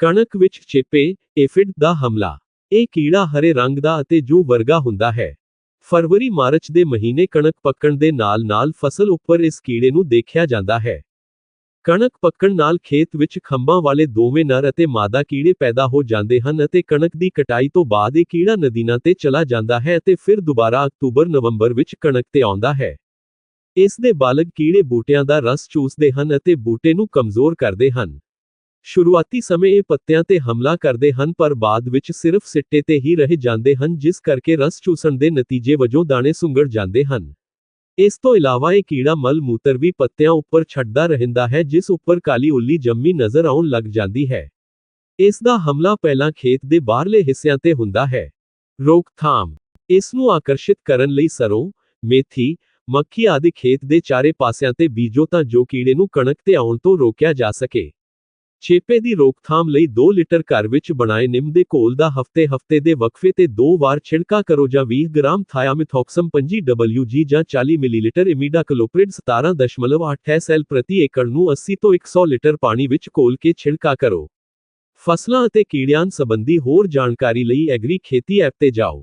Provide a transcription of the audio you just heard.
ਕਣਕ ਵਿੱਚ ਚੇਪੇ ਏਫਿਡ ਦਾ ਹਮਲਾ। ਇਹ ਕੀੜਾ ਹਰੇ ਰੰਗ ਦਾ ਅਤੇ ਜੂ ਵਰਗਾ ਹੁੰਦਾ ਹੈ। ਫਰਵਰੀ ਮਾਰਚ ਦੇ ਮਹੀਨੇ ਕਣਕ ਪੱਕਣ ਦੇ ਨਾਲ-ਨਾਲ ਫਸਲ ਉੱਪਰ ਇਸ ਕੀੜੇ ਨੂੰ ਦੇਖਿਆ ਜਾਂਦਾ ਹੈ। ਕਣਕ ਪੱਕਣ ਨਾਲ ਖੇਤ ਵਿੱਚ ਖੰਭਾਂ ਵਾਲੇ ਦੋਵੇਂ ਨਰ ਅਤੇ ਮਾਦਾ ਕੀੜੇ ਪੈਦਾ ਹੋ ਜਾਂਦੇ ਹਨ ਅਤੇ ਕਣਕ ਦੀ ਕਟਾਈ ਤੋਂ ਬਾਅਦ ਇਹ ਕੀੜਾ ਨਦੀਨਾਂ ਤੇ ਚਲਾ ਜਾਂਦਾ ਹੈ ਅਤੇ ਫਿਰ ਦੁਬਾਰਾ ਅਕਤੂਬਰ-ਨਵੰਬਰ ਵਿੱਚ ਕਣਕ ਤੇ ਆਉਂਦਾ ਹੈ। ਇਸ ਦੇ ਬਾਲਗ ਕੀੜੇ ਬੂਟਿਆਂ ਦਾ ਰਸ ਚੂਸਦੇ ਹਨ ਅਤੇ ਬੂਟੇ ਨੂੰ ਕਮਜ਼ੋਰ ਕਰਦੇ ਹਨ। ਸ਼ੁਰੂਆਤੀ ਸਮੇਂ ਇਹ ਪੱਤਿਆਂ ਤੇ ਹਮਲਾ ਕਰਦੇ ਹਨ, ਪਰ ਬਾਅਦ ਵਿੱਚ ਸਿਰਫ ਸਿੱਟੇ ਤੇ ਹੀ ਰਹਿ ਜਾਂਦੇ ਹਨ, ਜਿਸ ਕਰਕੇ ਰਸ ਚੂਸਣ ਦੇ ਨਤੀਜੇ ਵਜੋਂ ਦਾਣੇ ਸੁੰਗੜ ਜਾਂਦੇ ਹਨ। ਇਸ ਤੋਂ ਇਲਾਵਾ ਇਹ ਕੀੜਾ ਮਲ ਮੂਤਰ ਵੀ ਪੱਤਿਆਂ ਉੱਪਰ ਛੱਡਦਾ ਰਹਿੰਦਾ ਹੈ, ਜਿਸ ਉੱਪਰ ਕਾਲੀ ਉੱਲੀ ਜੰਮੀ ਨਜ਼ਰ ਆਉਣ ਲੱਗ ਜਾਂਦੀ ਹੈ। ਇਸ ਦਾ ਹਮਲਾ ਪਹਿਲਾਂ ਖੇਤ ਦੇ ਬਾਹਰਲੇ ਹਿੱਸਿਆਂ ਤੇ ਹੁੰਦਾ ਹੈ। ਰੋਕਥਾਮ। ਇਸ ਨੂੰ ਆਕਰਸ਼ਿਤ ਕਰਨ ਲਈ ਸਰੋਂ, ਮੇਥੀ, ਮੱਖੀ ਆਦਿ ਖੇਤ ਦੇ ਚਾਰੇ ਪਾਸਿਆਂ ਤੇ ਬੀਜੋ ਤਾਂ ਜੋ ਕੀੜੇ ਨੂੰ ਕਣਕ ਤੇ ਆਉਣ ਤੋਂ ਰੋਕਿਆ ਜਾ ਸਕੇ। ਛੇਪੇ ਦੀ ਰੋਕਥਾਮ ਲਈ 2 ਲੀਟਰ ਘਰ ਵਿੱਚ ਬਣਾਏ ਨਿੰਮ ਦੇ ਘੋਲ ਦਾ ਹਫਤੇ-ਹਫਤੇ ਦੇ ਵਕਫੇ ਤੇ ਦੋ ਵਾਰ ਛਿੜਕਾ ਕਰੋ ਜਾਂ 20 ਗ੍ਰਾਮ ਥਾਇਆਮਿਥੋਕਸਮ 25WG ਜਾਂ 40 ਮਿਲੀਲੀਟਰ ਇਮੀਡਾਕਲੋਪ੍ਰਿਡ 17.8 ਐਸਐਲ ਪ੍ਰਤੀ ਏਕੜ ਨੂੰ 80 ਤੋਂ 100 ਲੀਟਰ ਪਾਣੀ ਵਿੱਚ ਘੋਲ ਕੇ ਛਿੜਕਾ ਕਰੋ। ਫਸਲਾਂ ਅਤੇ ਕੀੜਿਆਂ ਸੰਬੰਧੀ ਹੋਰ ਜਾਣਕਾਰੀ ਲਈ ਐਗਰੀ ਖੇਤੀ ਐਪ ਤੇ ਜਾਓ।